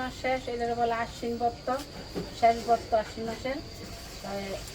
মাস শেষ, এদের বলে আশ্বিন বত্ত শেষ বত্ত আশ্বিন মাসের।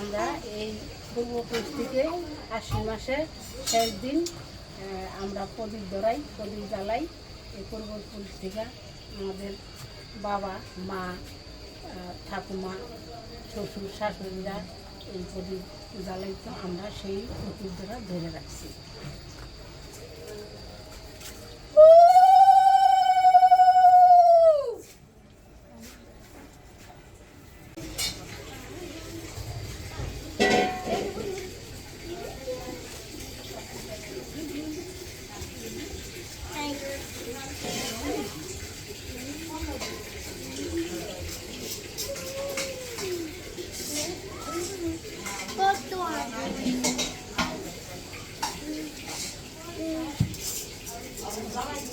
আমরা এই পূর্বপুরুষ থেকে আশ্বিন মাসের শেষ দিন আমরা প্রদীপ ধরাই, প্রদীপ জ্বালাই। এই পূর্বপুরুষ থেকে আমাদের বাবা, মা ঠাকুমা, শ্বশুর, শাশুড়িরা এই প্রদীপ জ্বালাইতো আমরা সেই প্রদীপ দ্বারা ধরে রাখছি।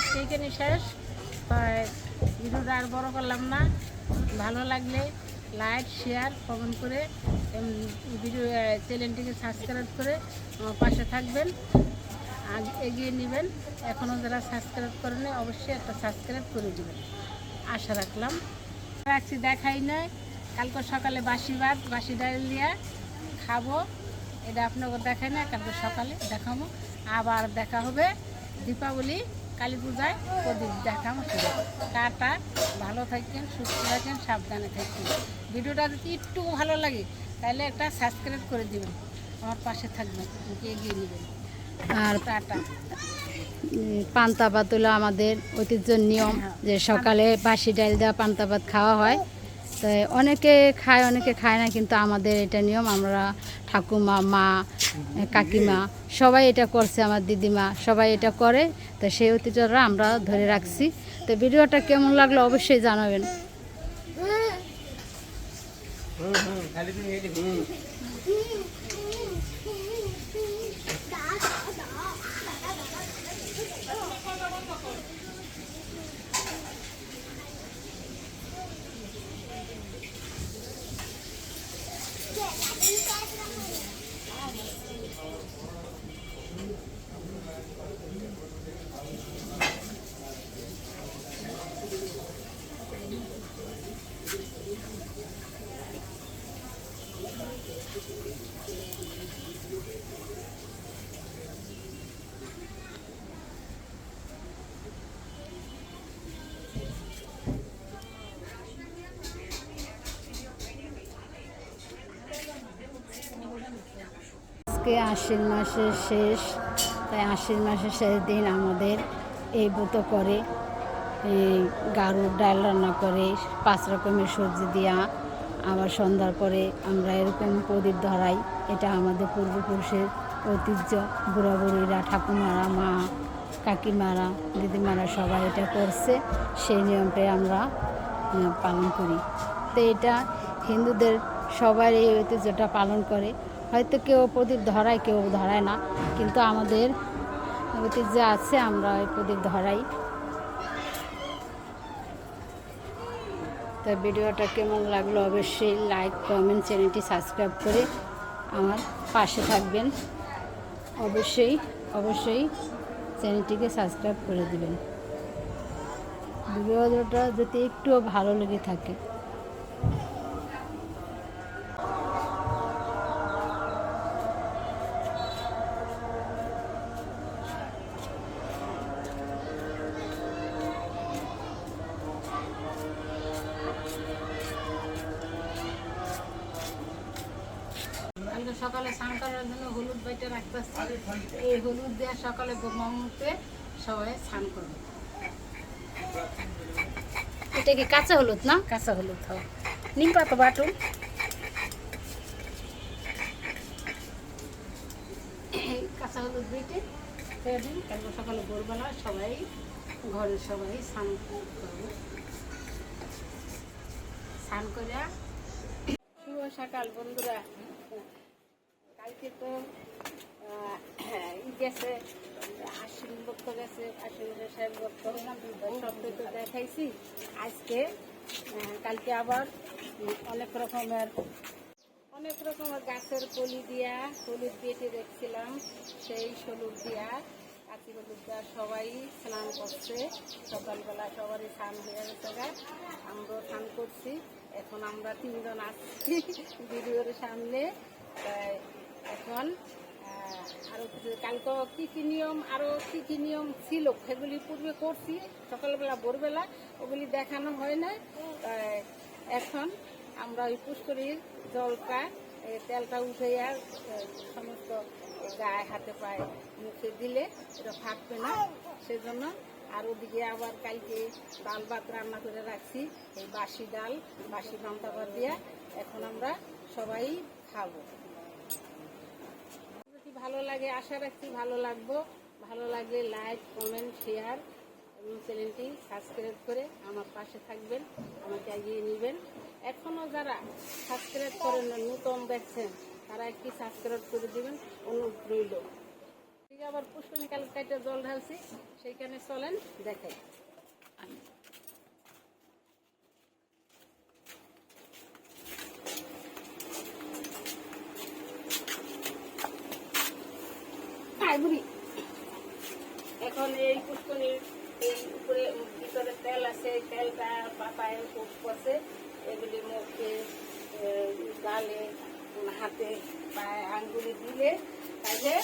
আজকে এখানে শেষ। ভিডিওটা আর বড় করলাম না। ভালো লাগলে লাইক শেয়ার কমেন্ট করে ভিডিও চ্যানেলটিকে সাবস্ক্রাইব করে আমার পাশে থাকবেন। এগিয়ে নেবেন। এখনও যারা সাবস্ক্রাইব করেন অবশ্যই একটা সাবস্ক্রাইব করে দেবেন। আশা রাখলাম। রাখছি, দেখাই নাই। কালকে সকালে বাসি ভাত, বাসি ডাল দিয়া খাব। এটা আপনাকে দেখাই না কালকে সকালে দেখাবো। আবার দেখা হবে। দীপাবলি কালী পূজায় প্রদীপ দেখাম টাটা ভালো থাকেন সুস্থ থাকেন সাবধানে থাকেন। ভিডিওটা যদি একটু ভালো লাগে তাহলে একটা সাবস্ক্রাইব করে দেবেন। আমার পাশে থাকবেন এগিয়ে নেবেন। আর টাটা। পান্তা ভাত হলো আমাদের ঐতিহ্যের নিয়ম যে সকালে বাসি ডাল দেওয়া পান্তা ভাত খাওয়া হয়। তো অনেকে খায় অনেকে খায় না কিন্তু আমাদের এটা নিয়ম আমরা ঠাকুমা মা কাকিমা সবাই এটা করছে আমার দিদিমা সবাই এটা করে তো সেই ঐতিহ্যরা আমরা ধরে রাখছি তো ভিডিওটা কেমন লাগল অবশ্যই জানাবেন Thank you. আজকে আশ্বিন মাসের শেষ, তাই আশ্বিন মাসের শেষ দিন আমাদের এই ব্রত করে, এই ডাল রান্না করে, পাঁচ রকমের সবজি দেওয়া আবার সন্ধ্যার পরে আমরা এরকম প্রদীপ ধরাই। এটা আমাদের পূর্বপুরুষের ঐতিহ্য। বুড়া বুড়িরা, ঠাকুমারা, মা, কাকিমারা, দিদিমারা সবাই এটা করছে। সেই নিয়মটাই আমরা পালন করি। তো এটা হিন্দুদের সবার এই ঐতিহ্যটা পালন করে। হয়তো কেউ প্রদীপ ধরায়, কেউ ধরায় না। কিন্তু আমাদের ঐতিহ্য আছে, আমরা ওই প্রদীপ ধরাই। তো ভিডিওটা কেমন লাগল অবশ্যই লাইক কমেন্ট চ্যানেলটি সাবস্ক্রাইব করে আমার পাশে থাকবেন। অবশ্যই অবশ্যই চ্যানেলটিকে সাবস্ক্রাইব করে দিবেন। ভিডিওটা যদি একটুও ভালো লেগে থাকে সকালে স্নান করার জন্য হলুদ বাইটা রাখতেছি। এই হলুদ দিয়ে সকালে ব্রহ্মমুহূর্তে সবাই স্নান করবে। এটা কি কাঁচা হলুদ না? কাঁচা হলুদ খাওয়া নিম পাতা বাটুন কাঁচা হলুদ বেটে দিন কালকে সকালে ভোরবেলা সবাই ঘরের সবাই স্নান করবে। স্নান করে শুভ সকাল বন্ধুরা। কালকে তো গেছে, আশ্বিন ভক্ত গেছে, আশ্বিন সাহেব ভক্ত। তো দেখাইছি। আজকে কালকে আবার অনেক রকমের অনেক রকমের গাছের কলি দিয়া, হলুদ বেটে দেখছিলাম, সেই হলুদ দিয়া, কাঁচি হলুদ দিয়া সবাই স্নান করছে। সকালবেলা সবারই স্নান হয়ে গেছে আমরাও স্নান করছি। এখন আমরা তিনজন আসছি ভিডিওর সামনে। এখন আরও কালকে কী কি নিয়ম আরও কী কী নিয়ম ছিল, সেগুলি পূর্বে করছি, সকালবেলা, ভোরবেলা, ওগুলি দেখানো হয় না এখন আমরা ওই পুষ্করির জলটা তেলটা উঠাইয়া সমস্ত গায়ে, হাতে পায়ে মুখে দিলে এটা ফাটবে না। সেজন্য আর ওদিকে আবার কালকে ডাল ভাত রান্না করে রাখছি, এই বাসি ডাল, বাসি পান্তা ভাত দিয়া। এখন আমরা সবাই খাব। ভালো লাগে আশা রাখছি ভালো লাগবো। ভালো লাগলে লাইক কমেন্ট শেয়ার এবং চ্যানেলটি সাবস্ক্রাইব করে আমার পাশে থাকবেন আমাকে এগিয়ে নেবেন। এখনও যারা সাবস্ক্রাইব করেন না, নূতন দেখছেন তারা একটি সাবস্ক্রাইব করে দেবেন অনুরোধ রইল। আবার পুষ্করণী কাল কাইটে জল ঢালছি সেইখানে চলেন দেখাই আয় বুড়ি। এখন এই পুষ্করির এই উপরে ভিতরে তেল আছে এই তেলটা পাতায় করছে এগুলি মুখে গালে হাতে পায়ে আঙ্গুলি দিলে তাহলে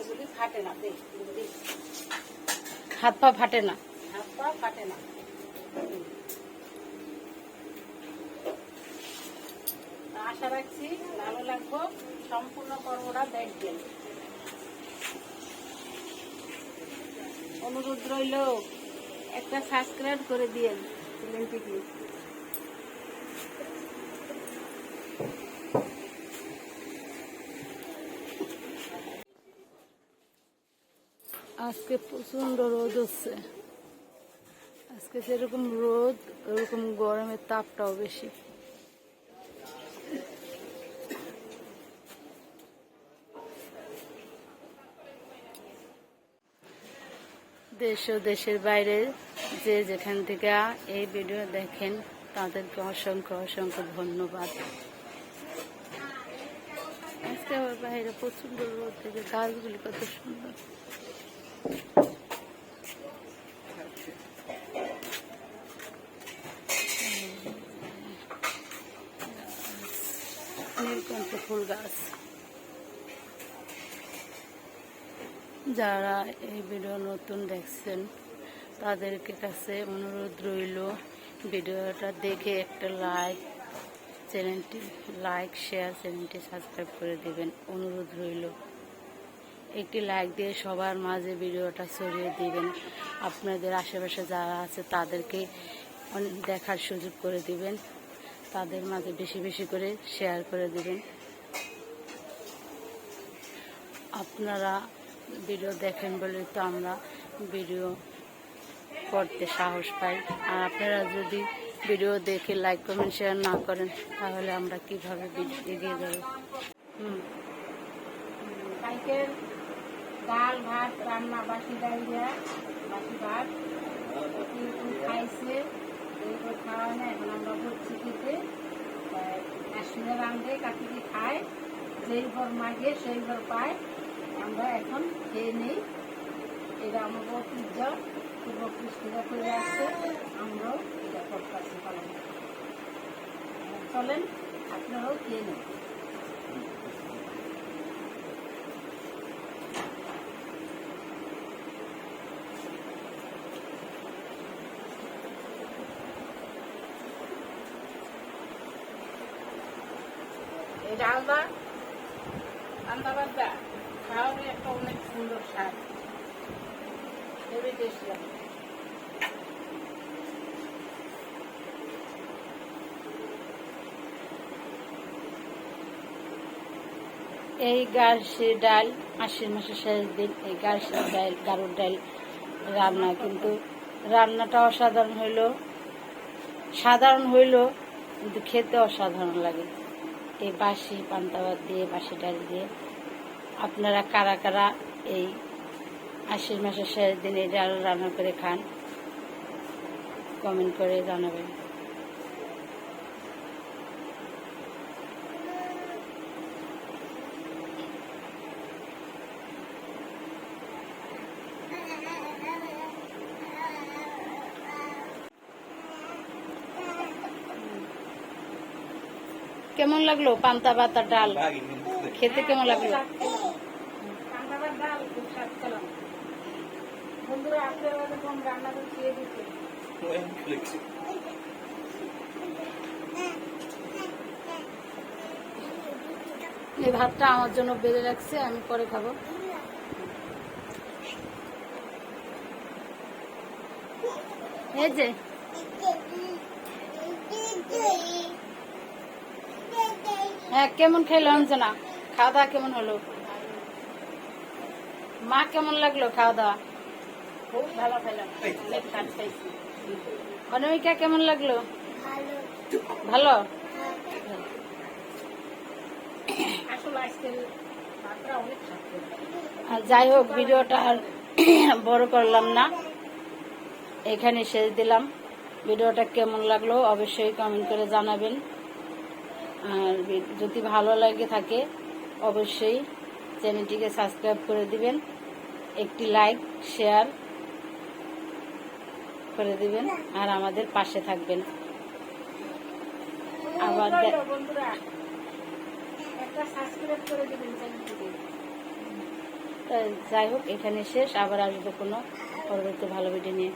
এগুলি ফাটে না দেখ হাত পা ফাটে না? হাত পা ফাটে না। আশা রাখছি ভালো লাগবো সম্পূর্ণ পর্বটা দেখবেন। অনুরোধ রইল একটা সাবস্ক্রাইব করে দিয়েন। আজকে প্রচণ্ড রোদ হচ্ছে। আজকে যেরকম রোদ ওরকম গরমের তাপটাও বেশি। দেশ ও দেশের বাইরে যে যেখান থেকে এই ভিডিও দেখেন, তাদেরকে অসংখ্য অসংখ্য ধন্যবাদ। আজকে আবার বাইরে প্রচণ্ড রোদ থেকে গাছগুলি কত সুন্দর। নীলকণ্ঠ ফুল গাছ। যারা এই ভিডিও নতুন দেখছেন, তাদেরকে কাছে অনুরোধ রইল, ভিডিওটা দেখে একটা লাইক চ্যানেলটি, লাইক, শেয়ার চ্যানেলটি সাবস্ক্রাইব করে দেবেন, অনুরোধ রইল। একটি লাইক দিয়ে সবার মাঝে ভিডিওটা ছড়িয়ে দিবেন। আপনাদের আশেপাশে যারা আছে, তাদেরকে দেখার সুযোগ করে দিবেন। তাদের মাঝে বেশি বেশি করে শেয়ার করে দিবেন। আপনারা ভিডিও দেখেন বলে তো আমরা ভিডিও করতে সাহস পাই। আর আপনারা যদি ভিডিও দেখে লাইক কমেন্ট শেয়ার না করেন, তাহলে আমরা কীভাবে এগিয়ে যাব? হুম। ডাল, ভাত, রান্না বাসি ডাল দিয়া বাসি ভাত খাইছে খাওয়া না এখন আমরা বলছি খেতে আসলে রান্ধে কাকিটি খায়, যেই ঘর মাগে, সেই ঘর পায়। আমরা এখন খেয়ে নেই। এটা আমার ঐতিহ্য পূর্ব কৃষ্ণরা করে আসছে। আমরাও এটা করতেছি পালন চলেন, আপনারাও খেয়ে নেন। এই এই গার্সি ডাল আশ্বিন মাসের শেষ দিন, এই গার্সি ডাল, গারুর ডাল রান্না। কিন্তু রান্নাটা অসাধারণ হইল, সাধারণ হইল, কিন্তু খেতে অসাধারণ লাগে। এই বাসি পান্তাবাদ দিয়ে বাসি ডাল দিয়ে আপনারা কারা কারা এই আশ্বিন মাসের শেষ দিন এই ডাল রান্না করে খান। কমেন্ট করে জানাবেন। কেমন লাগল? পান্তা পাতা ডাল? খেতে কেমন লাগল পান্তাবাদ ডাল খুব স্বাদ পেলাম বন্ধুরা আপনারা এরকম রান্না করে খেয়ে দিচ্ছে এই ভাতটা আমার জন্য বেড়ে রাখছে, আমি পরে খাব। যে। হ্যাঁ কেমন খেলো অঞ্জনা? খাওয়া দাওয়া কেমন হলো? মা কেমন লাগল খাওয়া দাওয়া? খুব ভালো খেলাম। অনেক স্বাদ পাইছি অনামিকা কেমন লাগল? ভালো। যাই হোক ভিডিওটা আর বড় করলাম না। এখানে শেষ দিলাম। ভিডিওটা কেমন লাগল অবশ্যই কমেন্ট করে জানাবেন। আর যদি ভালো লাগে থাকে অবশ্যই চ্যানেলটিকে সাবস্ক্রাইব করে দিবেন। একটি লাইক শেয়ার করে দিবেন আর আমাদের পাশে থাকবেন। আবার যাই হোক এখানে শেষ। আবার আসব কোনো পরবর্তী ভালো ভিডিও নিয়ে।